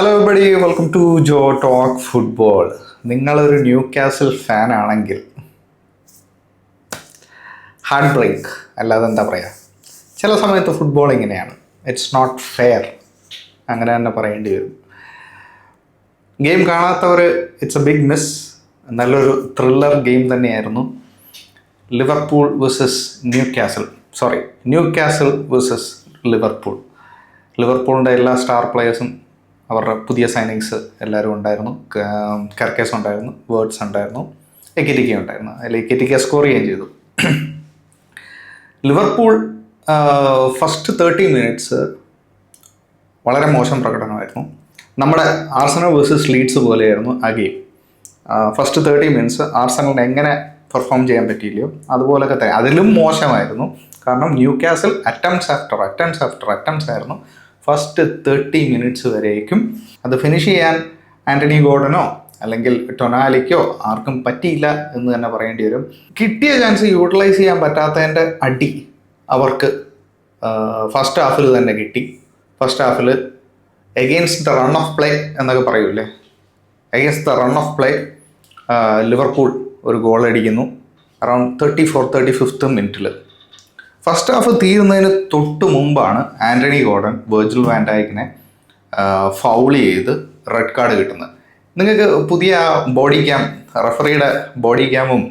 Hello everybody welcome to Jo talk football നിങ്ങളൊരു Newcastle fan ആണെങ്കിൽ heartbreak അല്ലാതെ എന്താ പറയുക ചില സമയത്ത് ഫുട്ബോൾ ഇങ്ങനെയാണ്. ഇറ്റ്സ് നോട്ട് ഫെയർ അങ്ങനെ തന്നെ പറയേണ്ടി വരും. ഗെയിം കാണാത്തവർ ഇറ്റ്സ് എ ബിഗ് മിസ് നല്ലൊരു ത്രില്ലർ ഗെയിം തന്നെയായിരുന്നു. Liverpool versus Newcastle sorry Newcastle versus Liverpool ലിവർപൂളിന്റെ എല്ലാ സ്റ്റാർ പ്ലേയേഴ്സും അവരുടെ പുതിയ സൈനിങ്സ് എല്ലാവരും ഉണ്ടായിരുന്നു. കർക്കേസ് ഉണ്ടായിരുന്നു വേർഡ്സ് ഉണ്ടായിരുന്നു എക്കിറ്റിക്ക ഉണ്ടായിരുന്നു. അതിൽ എക്കിറ്റിക്ക സ്കോർ ചെയ്യുകയും ചെയ്തു. ലിവർപൂൾ ഫസ്റ്റ് തേർട്ടി മിനിറ്റ്സ് വളരെ മോശം പ്രകടനമായിരുന്നു. നമ്മുടെ ആർസണൽ വേഴ്സസ് ലീഡ്സ് പോലെയായിരുന്നു ആ ഗെയിം ഫസ്റ്റ് തേർട്ടി മിനിറ്റ്സ് ആർസണലിന് എങ്ങനെ പെർഫോം ചെയ്യാൻ പറ്റിയില്ലയോ അതുപോലൊക്കെ തന്നെ. അതിലും മോശമായിരുന്നു. കാരണം Newcastle attempts after attempts after attempts ആയിരുന്നു. ഫസ്റ്റ് തേർട്ടി മിനിറ്റ്സ് വരേക്കും. അത് ഫിനിഷ് ചെയ്യാൻ ആന്റണി ഗോർഡനോ അല്ലെങ്കിൽ ടൊനാലിക്കോ ആർക്കും പറ്റിയില്ല എന്ന് തന്നെ പറയേണ്ടി വരും. കിട്ടിയ ചാൻസ് യൂട്ടിലൈസ് ചെയ്യാൻ പറ്റാത്തതിന്റെ അടി അവർക്ക് ഫസ്റ്റ് ഹാഫിൽ തന്നെ കിട്ടി. First Hafil against the run of play എന്നൊക്കെ പറയൂലേ? Against the run of play Liverpool ഒരു ഗോൾ അടിക്കുന്നു. Around thirty four thirty fifth മിനിറ്റിൽ ഫസ്റ്റ് ഹാഫ് തീരുന്നതിന് തൊട്ട് മുമ്പാണ് ആന്റണി ഗോർഡൻ വെർജിൽ വാൻഡായിക്കിനെ ഫൗൾ ചെയ്ത് റെഡ് കാർഡ് കിട്ടുന്നത്. നിങ്ങൾക്ക് പുതിയ ബോഡി ക്യാം റഫറിയുടെ ബോഡി ക്യാമും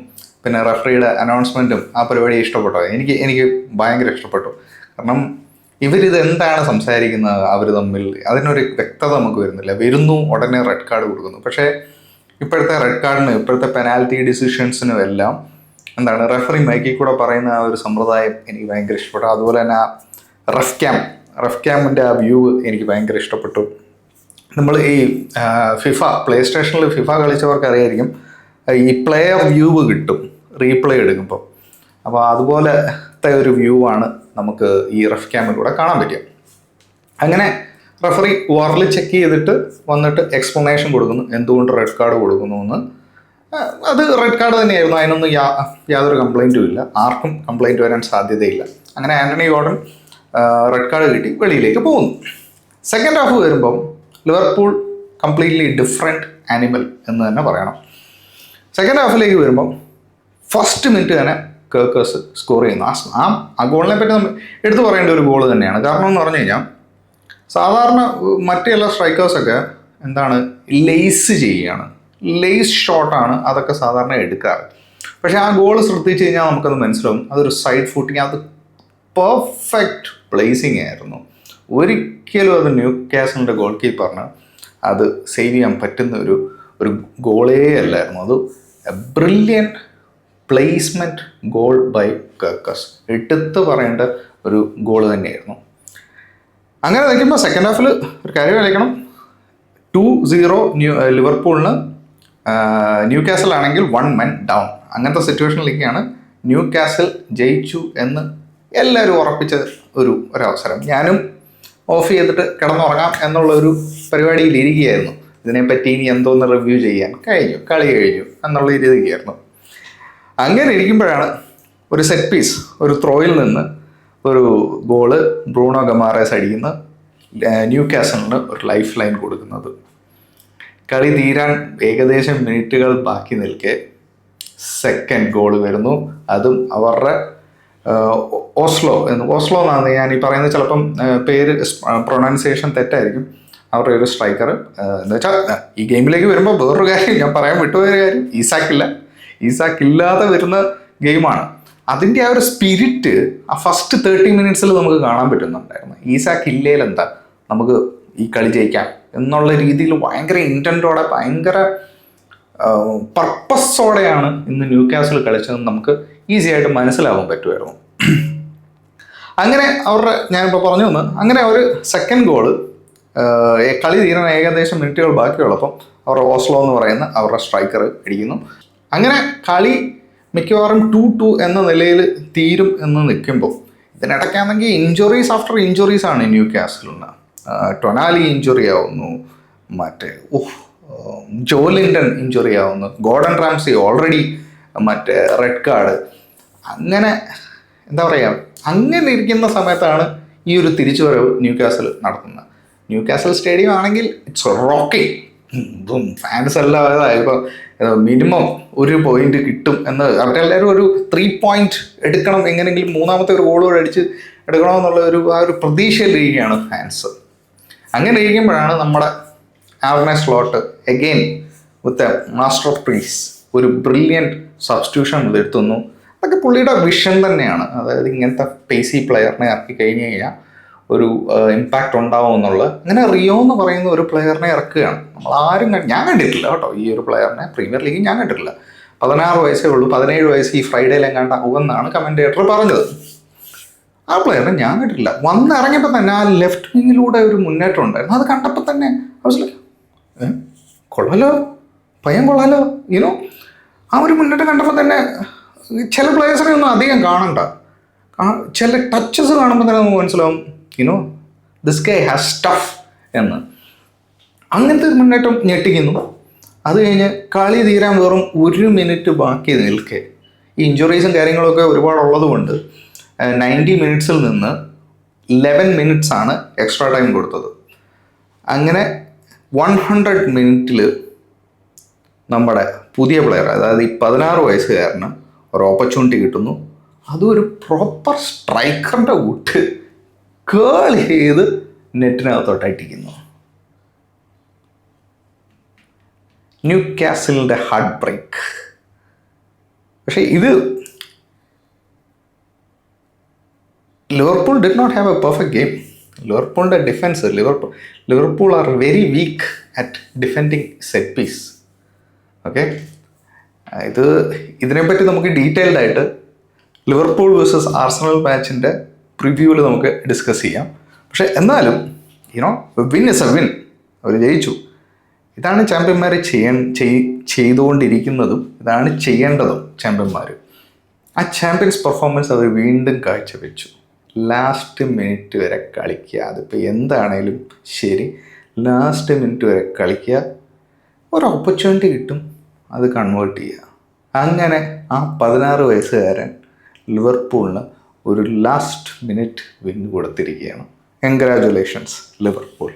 പിന്നെ റഫറിയുടെ അനൗൺസ്മെന്റും ആ പരിപാടി ഇഷ്ടപ്പെട്ടോ? എനിക്ക് എനിക്ക് ഭയങ്കര ഇഷ്ടപ്പെട്ടു. കാരണം ഇവരിത് എന്താണ് സംസാരിക്കുന്നത്? അവർ തമ്മിൽ അതിനൊരു വ്യക്തത നമുക്ക് വരുന്നില്ല. വരുന്നു ഉടനെ റെഡ് കാർഡ് കൊടുക്കുന്നു. പക്ഷേ ഇപ്പോഴത്തെ റെഡ് കാർഡിന് ഇപ്പോഴത്തെ പെനാൽറ്റി ഡിസിഷൻസിനും എല്ലാം എന്താണ് റെഫറി മൈക്കിൽ കൂടെ പറയുന്ന ആ ഒരു സമ്പ്രദായം എനിക്ക് ഭയങ്കര ഇഷ്ടപ്പെട്ടു. അതുപോലെ തന്നെ ആ റഫ് ക്യാം റഫ് ക്യാമിന്റെ ആ വ്യൂ എനിക്ക് ഭയങ്കര ഇഷ്ടപ്പെട്ടു. നമ്മൾ ഈ ഫിഫ പ്ലേ സ്റ്റേഷനിൽ ഫിഫ കളിച്ചവർക്ക് അറിയായിരിക്കും ഈ പ്ലെയർ വ്യൂ കിട്ടും റീപ്ലേ എടുക്കുമ്പോൾ അപ്പോൾ അതുപോലത്തെ ഒരു വ്യൂ ആണ് നമുക്ക് ഈ റഫ് ക്യാമിലൂടെ കാണാൻ പറ്റുക. അങ്ങനെ റഫറി വാറിൽ ചെക്ക് ചെയ്തിട്ട് വന്നിട്ട് എക്സ്പ്ലനേഷൻ കൊടുക്കുന്നു. എന്തുകൊണ്ട് റെഡ് കാർഡ് കൊടുക്കുന്നു എന്ന്. അത് റെഡ് കാർഡ് തന്നെയായിരുന്നു. അതിനൊന്നും യാ യാതൊരു കംപ്ലൈന്റും ഇല്ല. ആർക്കും കംപ്ലൈന്റ് വരാൻ സാധ്യതയില്ല. അങ്ങനെ ആന്റണി ഗോർഡൻ റെഡ് കാർഡ് കിട്ടി വെളിയിലേക്ക് പോകുന്നു. സെക്കൻഡ് ഹാഫ് വരുമ്പം ലിവർപൂൾ കംപ്ലീറ്റ്ലി ഡിഫറെന്റ് ആനിമൽ എന്ന് തന്നെ പറയണം. സെക്കൻഡ് ഹാഫിലേക്ക് വരുമ്പം ഫസ്റ്റ് മിനിറ്റ് തന്നെ കേക്കേഴ്സ് സ്കോർ ചെയ്യുന്നു. ആ ആ ആ ഗോളിനെ പറ്റി നമ്മൾ എടുത്തു പറയേണ്ട ഒരു ഗോൾ തന്നെയാണ്. കാരണം എന്ന് പറഞ്ഞു കഴിഞ്ഞാൽ സാധാരണ ഉം, മറ്റു എല്ലാ സ്ട്രൈക്കേഴ്സൊക്കെ എന്താണ് ലേസ് ചെയ്യുകയാണ്. ലേസ് ഷോട്ടാണ് അതൊക്കെ സാധാരണ എടുക്കാറ്. പക്ഷേ ആ ഗോൾ ശ്രദ്ധിച്ചു കഴിഞ്ഞാൽ നമുക്കത് മനസ്സിലാവും. അതൊരു സൈഡ് ഫുട്ടിങ് അത് പെർഫെക്റ്റ് പ്ലേസിങ് ആയിരുന്നു. ഒരിക്കലും അത് ന്യൂ കാസലിന്റെ ഗോൾ കീപ്പറിന് അത് സേവ് ചെയ്യാൻ പറ്റുന്ന ഒരു ഒരു ഗോളേ അല്ലായിരുന്നു. അത് brilliant placement goal by Kerkez എടുത്ത് പറയേണ്ട ഒരു ഗോൾ തന്നെയായിരുന്നു. അങ്ങനെ നിൽക്കുമ്പോൾ സെക്കൻഡ് ഹാഫിൽ ഒരു കാര്യം കളിക്കണം. ടു സീറോ ന്യൂ ലിവർപൂളിന് ന്യൂ കാസൽ ആണെങ്കിൽ വൺ മെൻ ഡൗൺ അങ്ങനത്തെ സിറ്റുവേഷനിലേക്കാണ് ന്യൂ കാസൽ ജയിച്ചു എന്ന് എല്ലാവരും ഉറപ്പിച്ച ഒരു ഒരവസരം. ഞാനും ഓഫ് ചെയ്തിട്ട് കിടന്നുറങ്ങാം എന്നുള്ള ഒരു പരിപാടിയിൽ ഇരിക്കുകയായിരുന്നു. ഇതിനെപ്പറ്റി ഇനി എന്തോന്ന് റിവ്യൂ ചെയ്യാൻ? കഴിഞ്ഞു. കളി കഴിഞ്ഞു എന്നുള്ള രീതിയായിരുന്നു അങ്ങനെ ഇരിക്കുമ്പോഴാണ് ഒരു സെറ്റ് പീസ് ഒരു ത്രോയിൽ നിന്ന് ഒരു ഗോൾ ബ്രൂണോ ഗമാറേസ് അടിക്കുന്ന ന്യൂ കാസലിന് ഒരു ലൈഫ് ലൈൻ കൊടുക്കുന്നത്. കളി തീരാൻ ഏകദേശം മിനിറ്റുകൾ ബാക്കി നിൽക്കെ സെക്കൻഡ് ഗോൾ വരുന്നു. അതും അവരുടെ ഓസ്ലോ എന്ന് ഓസ്ലോ എന്നാണ് ഞാൻ ഈ പറയുന്നത്. ചിലപ്പം പേര് പ്രൊണൗൺസിയേഷൻ തെറ്റായിരിക്കും. അവരുടെ ഒരു സ്ട്രൈക്കർ എന്ന് വെച്ചാൽ ഈ ഗെയിമിലേക്ക് വരുമ്പോൾ വേറൊരു കാര്യം ഞാൻ പറയാൻ വിട്ടുപോയൊരു കാര്യം. ഈസാക്കില്ല. ഈസാക്ക് ഇല്ലാതെ വരുന്ന ഗെയിമാണ് അതിന്റെ ആ ഒരു സ്പിരിറ്റ് ആ ഫസ്റ്റ് തേർട്ടി മിനിറ്റ്സിൽ നമുക്ക് കാണാൻ പറ്റുന്നുണ്ടായിരുന്നു. ഈസാക്ക് ഇല്ലേലെന്താ? നമുക്ക് ഈ കളി ജയിക്കാം. എന്നുള്ള രീതിയിൽ ഭയങ്കര ഇന്റന്റോടെ ഭയങ്കര പർപ്പസോടെയാണ് ഇന്ന് ന്യൂ ക്യാസിൽ കളിച്ചതെന്ന് നമുക്ക് ഈസി ആയിട്ട് മനസ്സിലാവാൻ പറ്റുമായിരുന്നു. അങ്ങനെ അവരുടെ ഞാനിപ്പോൾ പറഞ്ഞു തന്നു അങ്ങനെ ഒരു സെക്കൻഡ് ഗോൾ കളി തീരാൻ ഏകദേശം മിനിറ്റുകൾ ബാക്കിയുള്ളപ്പം അവരുടെ ഓസ്ലോ എന്ന് പറയുന്ന അവരുടെ സ്ട്രൈക്കർ അടിക്കുന്നു അങ്ങനെ കളി മിക്കവാറും ടു ടു എന്ന നിലയിൽ തീരും എന്ന് നിൽക്കുമ്പോൾ ഇതിനിടയ്ക്കാണെങ്കിൽ ഇഞ്ചുറീസ് ആഫ്റ്റർ ഇഞ്ചുറീസ് ആണ് ന്യൂ കാസിലിന് ടൊനാലി ഇഞ്ചുറി ആവുന്നു മറ്റേ ഓഹ് ജോലിൻഡൻ ഇഞ്ചുറി ആവുന്നു ഗോർഡൻ റാംസി ഓൾറെഡി മറ്റേ റെഡ് കാർഡ് അങ്ങനെ എന്താ പറയുക അങ്ങനെ ഇരിക്കുന്ന സമയത്താണ് ഈ ഒരു തിരിച്ചുവരവ് ന്യൂ കാസൽ നടത്തുന്നത്. ന്യൂ കാസൽ സ്റ്റേഡിയം ആണെങ്കിൽ ഇറ്റ്സ് റോക്കിംഗ് ഫാൻസ് എല്ലാം ഇപ്പോൾ മിനിമം ഒരു പോയിന്റ് കിട്ടും എന്ന് അവരെല്ലാവരും ഒരു ത്രീ പോയിന്റ് എടുക്കണം എങ്ങനെയെങ്കിലും മൂന്നാമത്തെ ഒരു ഗോൾ കൂടെ അടിച്ച് എടുക്കണമെന്നുള്ള ഒരു ആ ഒരു പ്രതീക്ഷയിലിരിക്കുകയാണ് ഫാൻസ് അങ്ങനെ ഇരിക്കുമ്പോഴാണ് നമ്മുടെ Arne Slot again with a master of piece ഒരു ബ്രില്യന്റ് സബ്സ്റ്റിറ്റ്യൂഷൻ വരുത്തുന്നു. അതൊക്കെ പുള്ളിയുടെ വിഷൻ തന്നെയാണ്. അതായത് ഇങ്ങനത്തെ പേസി പ്ലെയറിനെ ഇറക്കി കഴിഞ്ഞു കഴിഞ്ഞാൽ ഒരു ഇമ്പാക്റ്റ് ഉണ്ടാവും എന്നുള്ളത് അങ്ങനെ റിയോ എന്ന് പറയുന്ന ഒരു പ്ലെയറിനെ ഇറക്കുകയാണ്. നമ്മൾ ആരും ഞാൻ കണ്ടിട്ടില്ല കേട്ടോ ഈ ഒരു പ്ലെയറിനെ പ്രീമിയർ ലീഗ് ഞാൻ കണ്ടിട്ടില്ല. പതിനാറ് വയസ്സേ ഉള്ളൂ. പതിനേഴ് വയസ്സ് ഈ ഫ്രൈഡേയിലെങ്ങാണ്ട് ആവുമെന്നാണ് കമന്റേറ്റർ പറഞ്ഞത്. ആ പ്ലെയറിനെ ഞാൻ കണ്ടിട്ടില്ല. വന്നിറങ്ങിയപ്പോൾ തന്നെ ആ ലെഫ്റ്റ് വിങ്ങിലൂടെ ഒരു മുന്നേറ്റം ഉണ്ടായിരുന്നു. അത് കണ്ടപ്പോൾ തന്നെ മനസ്സിലായി കൊള്ളാലോ? പയ്യൻ കൊള്ളാലോ? യുനോ ആ ഒരു മുന്നേറ്റം കണ്ടപ്പോൾ തന്നെ ചില പ്ലേയേഴ്സിനെ ഒന്നും അധികം കാണണ്ട. ചില ടച്ചസ് കാണുമ്പോൾ തന്നെ നമുക്ക് മനസ്സിലാവും you know this K has tough എന്ന്. അങ്ങനത്തെ ഒരു മുന്നേറ്റം ഞെട്ടിക്കുന്നു. അത് കഴിഞ്ഞ് കളി തീരാൻ വെറും ഒരു മിനിറ്റ് ബാക്കി നിൽക്കെ. ഈ ഇഞ്ചുറീസും കാര്യങ്ങളൊക്കെ ഒരുപാട് ഉള്ളതുകൊണ്ട് നയന്റി മിനിറ്റ്സിൽ നിന്ന് ലെവൻ മിനിറ്റ്സ് ആണ് എക്സ്ട്രാ ടൈം കൊടുത്തത്. അങ്ങനെ വൺ ഹൺഡ്രഡ് മിനിറ്റിൽ നമ്മുടെ പുതിയ പ്ലെയർ അതായത് ഈ പതിനാറ് വയസ്സുകാരന് ഒരു ഓപ്പർച്യൂണിറ്റി കിട്ടുന്നു. അതും ഒരു പ്രോപ്പർ സ്ട്രൈക്കറിന്റെ വിട്ട് കേൾ ചെയ്ത് നെറ്റിനകത്തോട്ട് അടിക്കുന്നു ന്യൂ കാസിലിന്റെ ഹാർട്ട് ബ്രേക്ക് പക്ഷേ ഇത് Liverpool did not have a perfect game ലിവർപൂളിന്റെ defence Liverpool Liverpool are very weak at defending set piece okay ഇത് ഇതിനെപ്പറ്റി നമുക്ക് ഡീറ്റെയിൽഡ് ആയിട്ട് ലിവർപൂൾ വേഴ്സസ് ആർസണൽ മാച്ചിന്റെ പ്രിവ്യൂവിൽ നമുക്ക് ഡിസ്കസ് ചെയ്യാം. പക്ഷേ എന്നാലും you know win is a win അവർ ജയിച്ചു. ഇതാണ് ചാമ്പ്യന്മാർ ചെയ്യാൻ ചെയ്- ചെയ്തുകൊണ്ടിരിക്കുന്നതും ഇതാണ് ചെയ്യേണ്ടതും ചാമ്പ്യന്മാർ ആ ചാമ്പ്യൻസ് പെർഫോമൻസ് അവർ വീണ്ടും കാഴ്ചവെച്ചു. ലാസ്റ്റ് മിനിറ്റ് വരെ കളിക്കുക. അതിപ്പോൾ എന്താണേലും ശരി. ലാസ്റ്റ് മിനിറ്റ് വരെ കളിക്കുക. ഒരു ഓപ്പർച്യൂണിറ്റി കിട്ടും. അത് കൺവേർട്ട് ചെയ്യുക. അങ്ങനെ ആ പതിനാറ് വയസ്സുകാരൻ ലിവർപൂളിന് ഒരു ലാസ്റ്റ് മിനിറ്റ് വിൻ കൊടുത്തിരിക്കുകയാണ്. Congratulations Liverpool